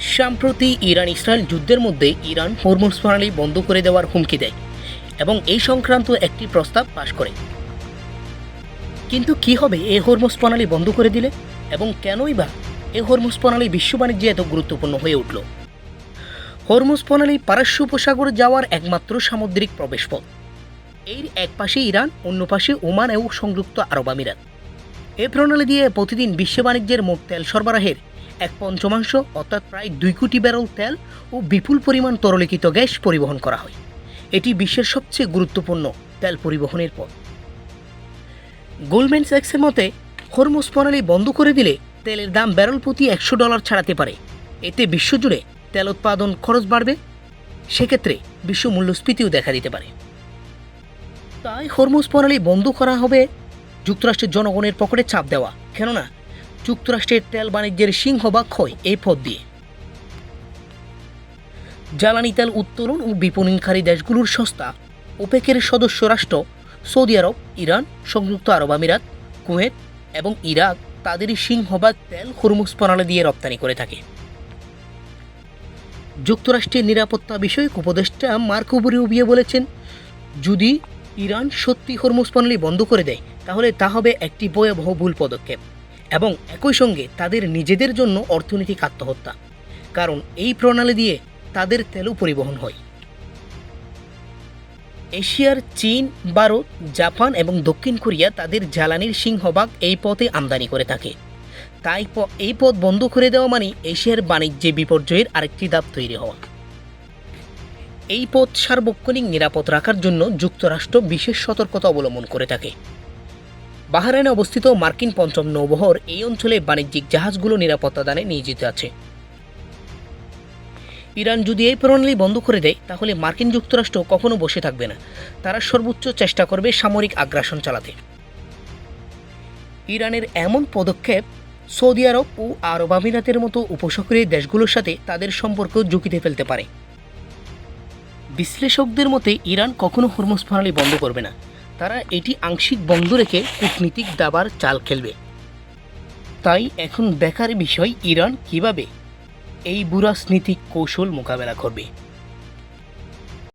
সম্প্রতি Iran Israel যুদ্ধের মধ্যে ইরান হরমুজ প্রণালী বন্ধ করে দেওয়ার হুমকি দেয় এবং এই সংক্রান্ত একটি প্রস্তাব পাশ করে। কিন্তু কি হবে এই হরমুজ প্রণালী বন্ধ করে দিলে? এবং কেনই বা এই হরমুজ প্রণালী বিশ্ব বাণিজ্যে এত গুরুত্বপূর্ণ হয়ে উঠল? হরমুজ প্রণালী পারস্য উপসাগর যাওয়ার একমাত্র সামুদ্রিক প্রবেশপথ। এর এক পাশে ইরান, অন্য পাশে ওমান এবং সংযুক্ত আরব আমিরাত। এই প্রণালী দিয়ে প্রতিদিন বিশ্ব বাণিজ্যের মোট তেল সরবরাহের এক পঞ্চমাংশ, অর্থাৎ প্রায় দুই কোটি ব্যারল তেল ও বিপুল পরিমাণ তরলীকৃত গ্যাস পরিবহন করা হয়। এটি বিশ্বের সবচেয়ে গুরুত্বপূর্ণ তেল পরিবহনের পথ। গোল্ডম্যান স্যাক্সের মতে, হরমুজ প্রণালী বন্ধ করে দিলে তেলের দাম ব্যারল প্রতি একশো ডলার ছাড়াতে পারে। এতে বিশ্বজুড়ে তেল উৎপাদন খরচ বাড়বে, সেক্ষেত্রে বিশ্ব মূল্যস্ফীতিও দেখা দিতে পারে। তাই হরমুজ প্রণালী বন্ধ করা হবে যুক্তরাষ্ট্রের জনগণের পকেটে চাপ দেওয়া। কেননা যুক্তরাষ্ট্রের তেল বাণিজ্যের সিংহভাগ হয় এই পথ দিয়ে। জ্বালানি তেল উত্তোলন ও বিপণনকারী দেশগুলোর সস্তা। ওপেকের সদস্য রাষ্ট্র সৌদি আরব, ইরান, সংযুক্ত আরব আমিরাত, কুয়েত এবং ইরাক তাদেরই সিংহভাগ তেল হরমুজ প্রণালী দিয়ে রপ্তানি করে থাকে। যুক্তরাষ্ট্রের নিরাপত্তা বিষয়ক উপদেষ্টা মার্কো রুবিও বলেছেন, যদি ইরান সত্যি হরমুজ প্রণালী বন্ধ করে দেয়, তাহলে তা হবে একটি ভয়াবহ ভুল পদক্ষেপ। এবং একই সঙ্গে তাদের নিজেদের জন্য অর্থনৈতিক আত্মহত্যা। কারণ এই প্রণালী দিয়ে তাদের তেলও পরিবহন হয়। এশিয়ার চীন, ভারত, জাপান এবং দক্ষিণ কোরিয়া তাদের জ্বালানির সিংহভাগ এই পথে আমদানি করে থাকে। তাই এই পথ বন্ধ করে দেওয়া মানে এশিয়ার বাণিজ্যে বিপর্যয়ের আরেকটি ধাপ তৈরি হওয়া। এই পথ সার্বক্ষণিক নিরাপদ রাখার জন্য যুক্তরাষ্ট্র বিশেষ সতর্কতা অবলম্বন করে থাকে। বাহরাইনে অবস্থিত মার্কিন পঞ্চম নৌবহর এই অঞ্চলে বাণিজ্যিক জাহাজগুলো নিরাপত্তা দানে নিয়োজিত আছে। ইরান যদি এই প্রণালী বন্ধ করে দেয়, তাহলে মার্কিন যুক্তরাষ্ট্র কখনো বসে থাকবে না। তারা সর্বোচ্চ চেষ্টা করবে সামরিক আগ্রাসন চালাতে। ইরানের এমন পদক্ষেপ সৌদি আরব ও আরব আমিরাতের মতো উপসাগরীয় দেশগুলোর সাথে তাদের সম্পর্ক ঝুঁকিতে ফেলতে পারে। বিশ্লেষকদের মতে, ইরান কখনো হরমুজ প্রণালী বন্ধ করবে না। তারা এটি আংশিক বন্ধ রেখে কূটনীতিক দাবার চাল খেলবে। তাই এখন দেখার বিষয় ইরান কীভাবে এই বুরাজনীতিক কৌশল মোকাবেলা করবে?